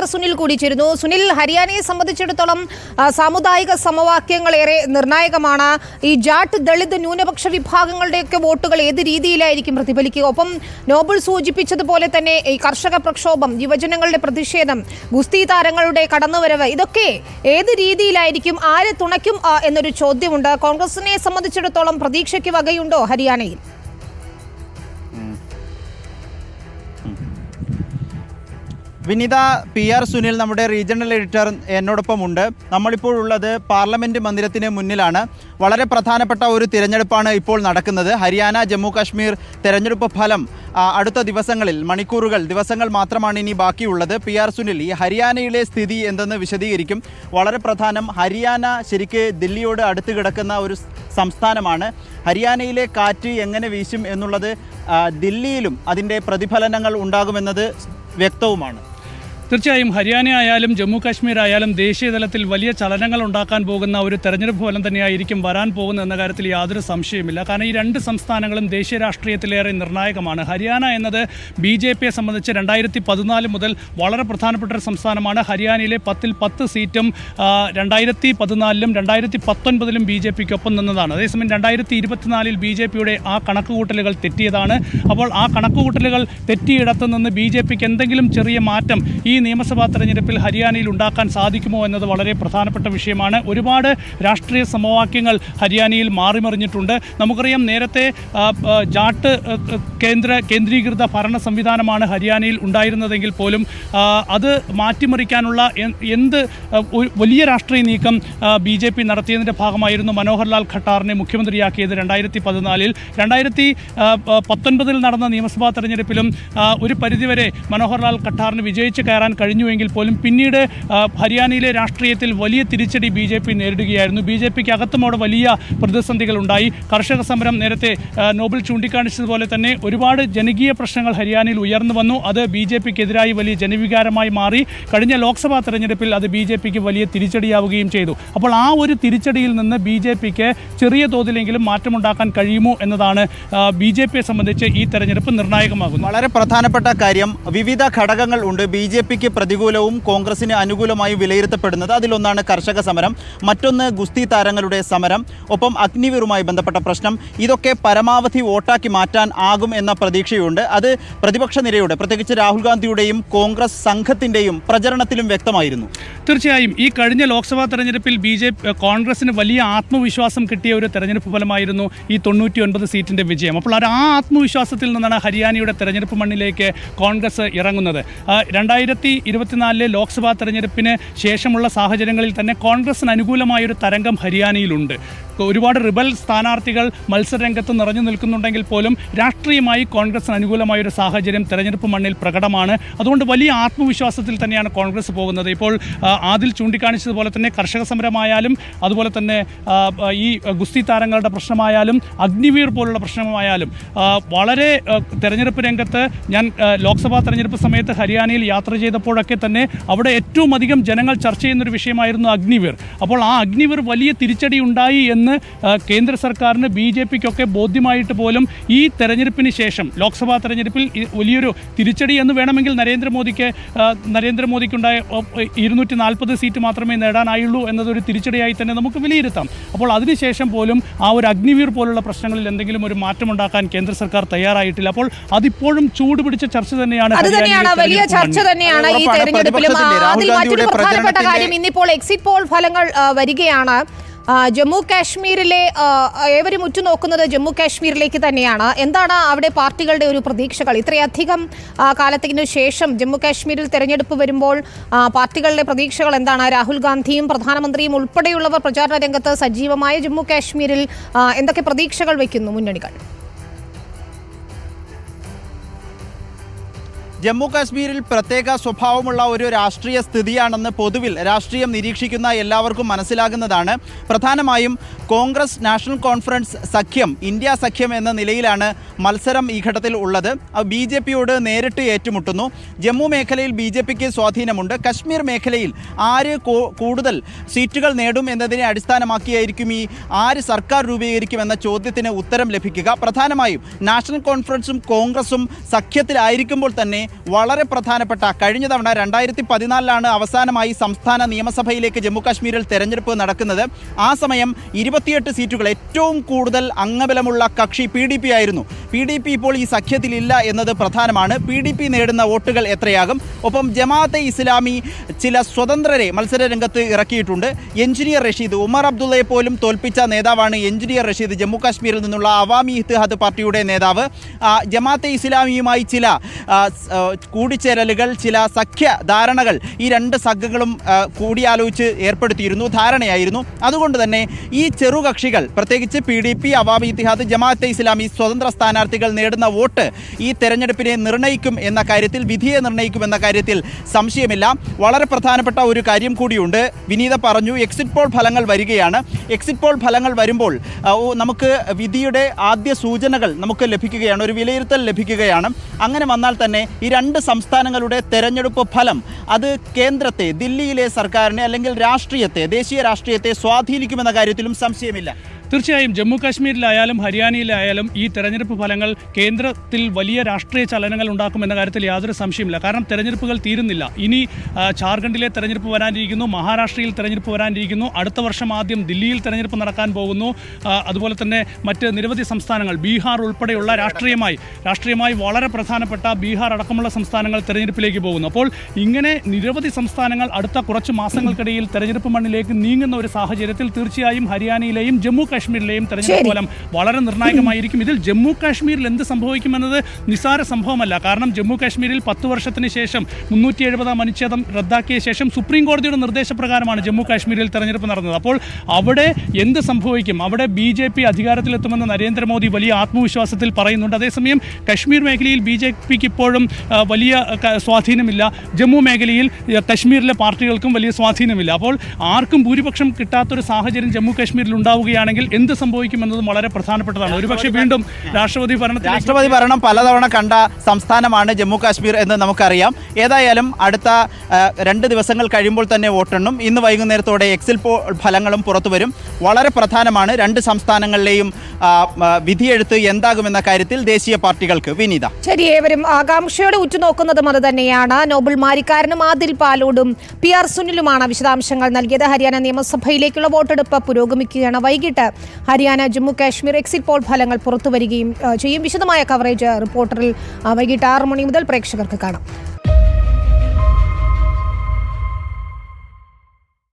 R Sunil കൂടി ചേരുന്നു സുനിൽ ഹരിയാനയെ സംബന്ധിച്ചിടത്തോളം സാമുദായിക സമവാക്യങ്ങൾ ഏറെ നിർണായകമാണ്. ഈ ജാട്ട് ദളിത് ന്യൂനപക്ഷ വിഭാഗങ്ങളുടെയൊക്കെ വോട്ടുകൾ ഏത് രീതിയിലായിരിക്കും പ്രതിഫലിക്കുക? ഒപ്പം നോബിൾ സൂചിപ്പിച്ചതുപോലെ തന്നെ ഈ കർഷക പ്രക്ഷോഭം യുവജനങ്ങളുടെ പ്രതിഷേധം ഗുസ്തി താരങ്ങളുടെ കടന്നുവരവ് ഇതൊക്കെ ഏത് രീതിയിലായിരിക്കും? ആരെ തുണയ്ക്കും എന്നൊരു ചോദ്യമുണ്ട്. കോൺഗ്രസിനെ സംബന്ധിച്ചിടത്തോളം പ്രതീക്ഷയ്ക്ക് വകയുണ്ടോ ഹരിയാനയിൽ? വിനിത പി ആർ സുനിൽ നമ്മുടെ റീജിയണൽ എഡിറ്റർ എന്നോടൊപ്പം ഉണ്ട് നമ്മളിപ്പോൾ ഉള്ളത് പാർലമെന്റ് മന്ദിരത്തിന് മുന്നിലാണ്. വളരെ പ്രധാനപ്പെട്ട ഒരു തിരഞ്ഞെടുപ്പാണ് ഇപ്പോൾ നടക്കുന്നത്. ഹരിയാന ജമ്മു കാശ്മീർ തിരഞ്ഞെടുപ്പ് ഫലം അടുത്ത ദിവസങ്ങളിൽ മണിക്കൂറുകൾ ദിവസങ്ങൾ മാത്രമാണ് ഇനി ബാക്കിയുള്ളത്. പി ആർ സുനിൽ ഈ ഹരിയാനയിലെ സ്ഥിതി എന്തെന്ന് വിശദീകരിക്കും. വളരെ പ്രധാനം ഹരിയാന ശരിക്ക് ദില്ലിയോട് അടുത്ത് കിടക്കുന്ന ഒരു സംസ്ഥാനമാണ്. ഹരിയാനയിലെ കാറ്റ് എങ്ങനെ വീശും എന്നുള്ളത് ദില്ലിയിലും അതിന്റെ പ്രതിഫലനങ്ങൾ ഉണ്ടാകുമെന്നത് വ്യക്തവുമാണ്. തീർച്ചയായും ഹരിയാന ആയാലും ജമ്മു കാശ്മീർ ആയാലും ദേശീയ തലത്തിൽ വലിയ ചലനങ്ങൾ ഉണ്ടാക്കാൻ പോകുന്ന ഒരു തെരഞ്ഞെടുപ്പ് ഫലം തന്നെയായിരിക്കും വരാൻ പോകുന്നത് എന്ന കാര്യത്തിൽ യാതൊരു സംശയമില്ല കാരണം ഈ രണ്ട് സംസ്ഥാനങ്ങളും ദേശീയ രാഷ്ട്രീയത്തിലേറെ നിർണായകമാണ്. ഹരിയാന എന്നത് ബി ജെ പിയെ സംബന്ധിച്ച് രണ്ടായിരത്തി പതിനാല് മുതൽ വളരെ പ്രധാനപ്പെട്ട ഒരു സംസ്ഥാനമാണ്. ഹരിയാനയിലെ പത്തിൽ പത്ത് സീറ്റും രണ്ടായിരത്തി പതിനാലിലും രണ്ടായിരത്തി പത്തൊൻപതിലും ബി ജെ പിക്ക് ഒപ്പം നിന്നതാണ്. അതേസമയം രണ്ടായിരത്തി ഇരുപത്തിനാലിൽ ബി ജെ പിയുടെ ആ കണക്കുകൂട്ടലുകൾ തെറ്റിയതാണ്. അപ്പോൾ ആ കണക്കുകൂട്ടലുകൾ തെറ്റിയിടത്തു നിന്ന് ബി ജെ പിക്ക് എന്തെങ്കിലും ചെറിയ മാറ്റം ഈ നിയമസഭാ തെരഞ്ഞെടുപ്പിൽ ഹരിയാനയിൽ ഉണ്ടാക്കാൻ സാധിക്കുമോ എന്നത് വളരെ പ്രധാനപ്പെട്ട വിഷയമാണ്. ഒരുപാട് രാഷ്ട്രീയ സമവാക്യങ്ങൾ ഹരിയാനയിൽ മാറിമറിഞ്ഞിട്ടുണ്ട്. നമുക്കറിയാം നേരത്തെ ജാട്ട് കേന്ദ്ര കേന്ദ്രീകൃത ഭരണ സംവിധാനമാണ് ഹരിയാനയിൽ ഉണ്ടായിരുന്നതെങ്കിൽ പോലും അത് മാറ്റിമറിക്കാനുള്ള എന്ത് വലിയ രാഷ്ട്രീയ നീക്കം ബി ജെ പി നടത്തിയതിന്റെ ഭാഗമായിരുന്നു മനോഹർലാൽ ഖട്ടാറിനെ മുഖ്യമന്ത്രിയാക്കിയത് രണ്ടായിരത്തി പതിനാലിൽ രണ്ടായിരത്തി പത്തൊൻപതിൽ നടന്ന നിയമസഭാ തെരഞ്ഞെടുപ്പിലും ഒരു പരിധിവരെ മനോഹർലാൽ ഖട്ടാറിന് വിജയിച്ച് കയറാൻ കഴിഞ്ഞുവെങ്കിൽ പോലും പിന്നീട് ഹരിയാനയിലെ രാഷ്ട്രീയത്തിൽ വലിയ തിരിച്ചടി ബി ജെ പി നേരിടുകയായിരുന്നു. ബി ജെ പിക്ക് അകത്തും അവിടെ വലിയ പ്രതിസന്ധികൾ ഉണ്ടായി. കർഷക സമരം നേരത്തെ നോബൽ ചൂണ്ടിക്കാണിച്ചതുപോലെ തന്നെ ഒരുപാട് ജനകീയ പ്രശ്നങ്ങൾ ഹരിയാനയിൽ ഉയർന്നു വന്നു. അത് ബി ജെ പിക്കെതിരായി വലിയ ജനവികാരമായി മാറി. കഴിഞ്ഞ ലോക്സഭാ തെരഞ്ഞെടുപ്പിൽ അത് ബി ജെ പിക്ക് വലിയ തിരിച്ചടിയാവുകയും ചെയ്തു. അപ്പോൾ ആ ഒരു തിരിച്ചടിയിൽ നിന്ന് ബി ജെ പിക്ക് ചെറിയ തോതിലെങ്കിലും മാറ്റമുണ്ടാക്കാൻ കഴിയുമോ എന്നതാണ് ബി ജെ പിയെ സംബന്ധിച്ച് ഈ തെരഞ്ഞെടുപ്പ് നിർണായകമാകുന്നത്. വളരെ പ്രധാനപ്പെട്ട കാര്യം വിവിധ ഘടകങ്ങൾ ഉണ്ട്. ബി ജെ പ്രതികൂലവും കോൺഗ്രസിന് അനുകൂലമായി വിലയിരുത്തപ്പെടുന്നത് അതിലൊന്നാണ് കർഷക സമരം. മറ്റൊന്ന് ഗുസ്തി താരങ്ങളുടെ സമരം. ഒപ്പം അഗ്നിവീറുമായി ബന്ധപ്പെട്ട പ്രശ്നം. ഇതൊക്കെ പരമാവധി വോട്ടാക്കി മാറ്റാൻ ആകും എന്ന പ്രതീക്ഷയുണ്ട്. അത് പ്രതിപക്ഷ നിരയുടെ പ്രത്യേകിച്ച് രാഹുൽ ഗാന്ധിയുടെയും കോൺഗ്രസ് സംഘത്തിന്റെയും പ്രചരണത്തിലും വ്യക്തമായിരുന്നു. തീർച്ചയായും ഈ കഴിഞ്ഞ ലോക്സഭാ തെരഞ്ഞെടുപ്പിൽ ബി ജെ കോൺഗ്രസിന് വലിയ ആത്മവിശ്വാസം കിട്ടിയ ഒരു തെരഞ്ഞെടുപ്പ് ഫലമായിരുന്നു ഈ തൊണ്ണൂറ്റി ഒൻപത് സീറ്റിന്റെ വിജയം. അപ്പോൾ ആ ആത്മവിശ്വാസത്തിൽ നിന്നാണ് ഹരിയാനയുടെ തെരഞ്ഞെടുപ്പ് മണ്ണിലേക്ക് കോൺഗ്രസ് ഇറങ്ങുന്നത്. ആ, രണ്ടായിരത്തി ഇരുപത്തിനാലിലെ ലോക്സഭാ തെരഞ്ഞെടുപ്പിന് ശേഷമുള്ള സാഹചര്യങ്ങളിൽ തന്നെ കോൺഗ്രസിന് അനുകൂലമായൊരു തരംഗം ഹരിയാനയിലുണ്ട്. ഒരുപാട് റിബൽ സ്ഥാനാർത്ഥികൾ മത്സരരംഗത്ത് നിറഞ്ഞു നിൽക്കുന്നുണ്ടെങ്കിൽ പോലും രാഷ്ട്രീയമായി കോൺഗ്രസിന് അനുകൂലമായൊരു സാഹചര്യം തെരഞ്ഞെടുപ്പ് മണ്ണിൽ പ്രകടമാണ്. അതുകൊണ്ട് വലിയ ആത്മവിശ്വാസത്തിൽ തന്നെയാണ് കോൺഗ്രസ് പോകുന്നത്. ഇപ്പോൾ ആദിൽ ചൂണ്ടിക്കാണിച്ചതുപോലെ തന്നെ കർഷക സമരമായാലും അതുപോലെ തന്നെ ഈ ഗുസ്തി താരങ്ങളുടെ പ്രശ്നമായാലും അഗ്നിവീർ പോലുള്ള പ്രശ്നമായാലും വളരെ തെരഞ്ഞെടുപ്പ് രംഗത്ത് ഞാൻ ലോക്സഭാ തെരഞ്ഞെടുപ്പ് സമയത്ത് ഹരിയാനയിൽ യാത്ര ചെയ്തപ്പോഴൊക്കെ തന്നെ അവിടെ ഏറ്റവും അധികം ജനങ്ങൾ ചർച്ച ചെയ്യുന്നൊരു വിഷയമായിരുന്നു അഗ്നിവീർ. അപ്പോൾ ആ അഗ്നിവീർ വലിയ തിരിച്ചടി ഉണ്ടായി എന്ന് കേന്ദ്ര സർക്കാരിന് ബി ജെ പിക്കൊക്കെ ബോധ്യമായിട്ട് പോലും ഈ തെരഞ്ഞെടുപ്പിന് ശേഷം ലോക്സഭാ തെരഞ്ഞെടുപ്പിൽ വലിയൊരു തിരിച്ചടി എന്ന് വേണമെങ്കിൽ നരേന്ദ്രമോദിക്ക് നരേന്ദ്രമോദിക്കുണ്ടായ ഇരുന്നൂറ്റി നാൽപ്പത് സീറ്റ് മാത്രമേ നേടാനായുള്ളൂ എന്നതൊരു തിരിച്ചടിയായി തന്നെ നമുക്ക് വിലയിരുത്താം. അപ്പോൾ അതിനുശേഷം പോലും ആ ഒരു അഗ്നിവീർ പോലുള്ള പ്രശ്നങ്ങളിൽ എന്തെങ്കിലും ഒരു മാറ്റമുണ്ടാക്കാൻ കേന്ദ്ര സർക്കാർ തയ്യാറായിട്ടില്ല. അപ്പോൾ അതിപ്പോഴും ചൂടുപിടിച്ച ചർച്ച തന്നെയാണ് തന്നെയാണ് വലിയ ചർച്ച മണ്ണിൽ. തന്നെയാണ് ഈ. തെരഞ്ഞെടുപ്പിലും. അതിൽ മറ്റൊരു പ്രധാനപ്പെട്ട കാര്യം ഇന്നിപ്പോൾ എക്സിറ്റ് പോൾ ഫലങ്ങൾ വരികയാണ്. ജമ്മു കാശ്മീരിലെ ഏവരും ഉറ്റുനോക്കുന്നത് ജമ്മു കാശ്മീരിലേക്ക് തന്നെയാണ്. എന്താണ് അവിടെ പാർട്ടികളുടെ ഒരു പ്രതീക്ഷകൾ? ഇത്രയധികം കാലത്തിന് ശേഷം ജമ്മു കാശ്മീരിൽ തെരഞ്ഞെടുപ്പ് വരുമ്പോൾ പാർട്ടികളുടെ പ്രതീക്ഷകൾ എന്താണ്? രാഹുൽ ഗാന്ധിയും പ്രധാനമന്ത്രിയും ഉൾപ്പെടെയുള്ളവർ പ്രചാരണ രംഗത്ത് സജീവമായ ജമ്മു കാശ്മീരിൽ എന്തൊക്കെ പ്രതീക്ഷകൾ വയ്ക്കുന്നു മുന്നണികൾ? ജമ്മു കാശ്മീരിൽ പ്രത്യേക സ്വഭാവമുള്ള ഒരു രാഷ്ട്രീയ സ്ഥിതിയാണെന്ന് പൊതുവിൽ രാഷ്ട്രീയം നിരീക്ഷിക്കുന്ന എല്ലാവർക്കും മനസ്സിലാകുന്നതാണ്. പ്രധാനമായും കോൺഗ്രസ് നാഷണൽ കോൺഫറൻസ് സഖ്യം ഇന്ത്യ സഖ്യം എന്ന നിലയിലാണ് മത്സരം ഈ ഘട്ടത്തിൽ ഉള്ളത്. ബി ജെ പിയോട് നേരിട്ട് ഏറ്റുമുട്ടുന്നു. ജമ്മു മേഖലയിൽ ബി ജെ പിക്ക് സ്വാധീനമുണ്ട്. കശ്മീർ മേഖലയിൽ ആര് കൂടുതൽ സീറ്റുകൾ നേടും എന്നതിനെ അടിസ്ഥാനമാക്കിയായിരിക്കും ഈ ആര് സർക്കാർ രൂപീകരിക്കും എന്ന ചോദ്യത്തിന് ഉത്തരം ലഭിക്കുക. പ്രധാനമായും നാഷണൽ കോൺഫറൻസും കോൺഗ്രസും സഖ്യത്തിലായിരിക്കുമ്പോൾ തന്നെ വളരെ പ്രധാനപ്പെട്ട കഴിഞ്ഞ തവണ രണ്ടായിരത്തി പതിനാലിലാണ് അവസാനമായി സംസ്ഥാന നിയമസഭയിലേക്ക് ജമ്മുകാശ്മീരിൽ തെരഞ്ഞെടുപ്പ് നടക്കുന്നത്. ആ സമയം ഇരുപത്തിയെട്ട് സീറ്റുകൾ ഏറ്റവും കൂടുതൽ അംഗബലമുള്ള കക്ഷി പി ആയിരുന്നു. പി ഡി പി ഇപ്പോൾ ഈ സഖ്യത്തിലില്ല എന്നത് പ്രധാനമാണ്. പി ഡി പി നേടുന്ന വോട്ടുകൾ എത്രയാകും? ഒപ്പം ജമാഅത്തെ ഇസ്ലാമി ചില സ്വതന്ത്രരെ മത്സര രംഗത്ത് ഇറക്കിയിട്ടുണ്ട്. എഞ്ചിനീയർ റഷീദ് ഉമർ അബ്ദുള്ളയെ പോലും തോൽപ്പിച്ച നേതാവാണ് എഞ്ചിനീയർ റഷീദ് ജമ്മു കാശ്മീരിൽ നിന്നുള്ള അവാമി ഇത്തിഹാദ് പാർട്ടിയുടെ നേതാവ്. ജമാഅത്തെ ഇസ്ലാമിയുമായി ചില കൂടിച്ചേരലുകൾ ചില സഖ്യ ധാരണകൾ ഈ രണ്ട് സംഘങ്ങളും കൂടിയാലോചിച്ച് ഏർപ്പെടുത്തിയിരുന്നു ധാരണയായിരുന്നു. അതുകൊണ്ട് തന്നെ ഈ ചെറുകക്ഷികൾ പ്രത്യേകിച്ച് P D P Awami Ittihad Jamaat-e Islami സ്വതന്ത്ര സ്ഥാനാർത്ഥികൾ നേടുന്ന വോട്ട് ഈ തെരഞ്ഞെടുപ്പിനെ നിർണയിക്കും എന്ന കാര്യത്തിൽ വിധിയെ നിർണയിക്കും എന്ന കാര്യത്തിൽ സംശയമില്ല. വളരെ പ്രധാനപ്പെട്ട ഒരു കാര്യം കൂടിയുണ്ട്. വിനീത പറഞ്ഞു എക്സിറ്റ് പോൾ ഫലങ്ങൾ വരികയാണ്. എക്സിറ്റ് പോൾ ഫലങ്ങൾ വരുമ്പോൾ നമുക്ക് വിധിയുടെ ആദ്യ സൂചനകൾ നമുക്ക് ലഭിക്കുകയാണ് ഒരു വിലയിരുത്തൽ ലഭിക്കുകയാണ്. അങ്ങനെ വന്നാൽ തന്നെ ഈ രണ്ട് സംസ്ഥാനങ്ങളുടെ തെരഞ്ഞെടുപ്പ് ഫലം അത് കേന്ദ്രത്തെ ദില്ലിയിലെ സർക്കാരിനെ അല്ലെങ്കിൽ രാഷ്ട്രീയത്തെ ദേശീയ രാഷ്ട്രീയത്തെ സ്വാധീനിക്കുമെന്ന കാര്യത്തിലും സംശയമില്ല. തീർച്ചയായും ജമ്മു കാശ്മീരിലായാലും ഹരിയാനയിലായാലും ഈ തെരഞ്ഞെടുപ്പ് ഫലങ്ങൾ കേന്ദ്രത്തിൽ വലിയ രാഷ്ട്രീയ ചലനങ്ങൾ ഉണ്ടാക്കുമെന്ന കാര്യത്തിൽ യാതൊരു സംശയമില്ല കാരണം തെരഞ്ഞെടുപ്പുകൾ തീരുന്നില്ല. ഇനി ഝാർഖണ്ഡിലെ തെരഞ്ഞെടുപ്പ് വരാനിരിക്കുന്നു മഹാരാഷ്ട്രയിൽ തെരഞ്ഞെടുപ്പ് വരാനിരിക്കുന്നു അടുത്ത വർഷം ആദ്യം ദില്ലിയിൽ തെരഞ്ഞെടുപ്പ് നടക്കാൻ പോകുന്നു. അതുപോലെ തന്നെ മറ്റ് നിരവധി സംസ്ഥാനങ്ങൾ ബീഹാർ ഉൾപ്പെടെയുള്ള രാഷ്ട്രീയമായി രാഷ്ട്രീയമായി വളരെ പ്രധാനപ്പെട്ട ബീഹാർ അടക്കമുള്ള സംസ്ഥാനങ്ങൾ തെരഞ്ഞെടുപ്പിലേക്ക് പോകുന്നു. അപ്പോൾ ഇങ്ങനെ നിരവധി സംസ്ഥാനങ്ങൾ അടുത്ത കുറച്ച് മാസങ്ങൾക്കിടയിൽ തെരഞ്ഞെടുപ്പ് മണ്ണിലേക്ക് നീങ്ങുന്ന ഒരു സാഹചര്യത്തിൽ തീർച്ചയായും ഹരിയാനയിലെയും ജമ്മു കാശ്മീരിലെയും തെരഞ്ഞെടുപ്പ്. ഫലം വളരെ നിർണായകമായിരിക്കും. ഇതിൽ ജമ്മു കാശ്മീരിൽ എന്ത് സംഭവിക്കുമെന്നത് നിസാര സംഭവമല്ല. കാരണം ജമ്മു കാശ്മീരിൽ പത്ത് വർഷത്തിന് ശേഷം മുന്നൂറ്റി എഴുപതാം അനുച്ഛേദം റദ്ദാക്കിയ ശേഷം സുപ്രീം കോടതിയുടെ നിർദ്ദേശപ്രകാരമാണ് ജമ്മു കാശ്മീരിൽ തെരഞ്ഞെടുപ്പ് നടന്നത്. അപ്പോൾ അവിടെ എന്ത് സംഭവിക്കും? അവിടെ ബി ജെ പി അധികാരത്തിലെത്തുമെന്ന് നരേന്ദ്രമോദി വലിയ ആത്മവിശ്വാസത്തിൽ പറയുന്നുണ്ട്. അതേസമയം കശ്മീർ മേഖലയിൽ ബി ജെ പിക്ക് ഇപ്പോഴും വലിയ സ്വാധീനമില്ല. ജമ്മു മേഖലയിൽ കശ്മീരിലെ പാർട്ടികൾക്കും വലിയ സ്വാധീനമില്ല. അപ്പോൾ ആർക്കും ഭൂരിപക്ഷം കിട്ടാത്തൊരു സാഹചര്യം ജമ്മു കാശ്മീരിൽ ഉണ്ടാവുകയാണെങ്കിൽ എന്ത് സംഭവിക്കുമെന്നതും വളരെ പ്രധാനപ്പെട്ടതാണ്. ഒരുപക്ഷെ വീണ്ടും രാഷ്ട്രപതി ഭരണത്തിൽ രാഷ്ട്രപതി ഭരണം പലതവണ കണ്ട സംസ്ഥാനമാണ് ജമ്മു കാശ്മീർ എന്ന് നമുക്കറിയാം. ഏതായാലും അടുത്ത രണ്ട് ദിവസങ്ങൾ കഴിയുമ്പോൾ തന്നെ വോട്ടെണ്ണും. ഇന്ന് വൈകുന്നേരത്തോടെ എക്സിൽ പോ ഫലങ്ങളും പുറത്തു വരും. വളരെ പ്രധാനമാണ് രണ്ട് സംസ്ഥാനങ്ങളിലെയും വിധിയെഴുത്ത് എന്താകുമെന്ന കാര്യത്തിൽ ദേശീയ പാർട്ടികൾക്ക്. വിനീത. ശരി ഏവരും ആകാംക്ഷയോടെ ഉറ്റുനോക്കുന്നതും അത് തന്നെയാണ്. നോബൽ മാരിക്കാരനും ആദിൽ പാലോടും പി ആർ സുനിലുമാണ് വിശദാംശങ്ങൾ നൽകിയത്. ഹരിയാന നിയമസഭയിലേക്കുള്ള വോട്ടെടുപ്പ് പുരോഗമിക്കുകയാണ്. വൈകിട്ട് ഹരിയാന ജമ്മു കാശ്മീർ എക്സിറ്റ് പോൾ ഫലങ്ങൾ പുറത്തുവരികയും ചെയ്യും. വിശദമായ കവറേജ് റിപ്പോർട്ടറിൽ വൈകിട്ട് ആറ് മണി മുതൽ പ്രേക്ഷകർക്ക് കാണാം.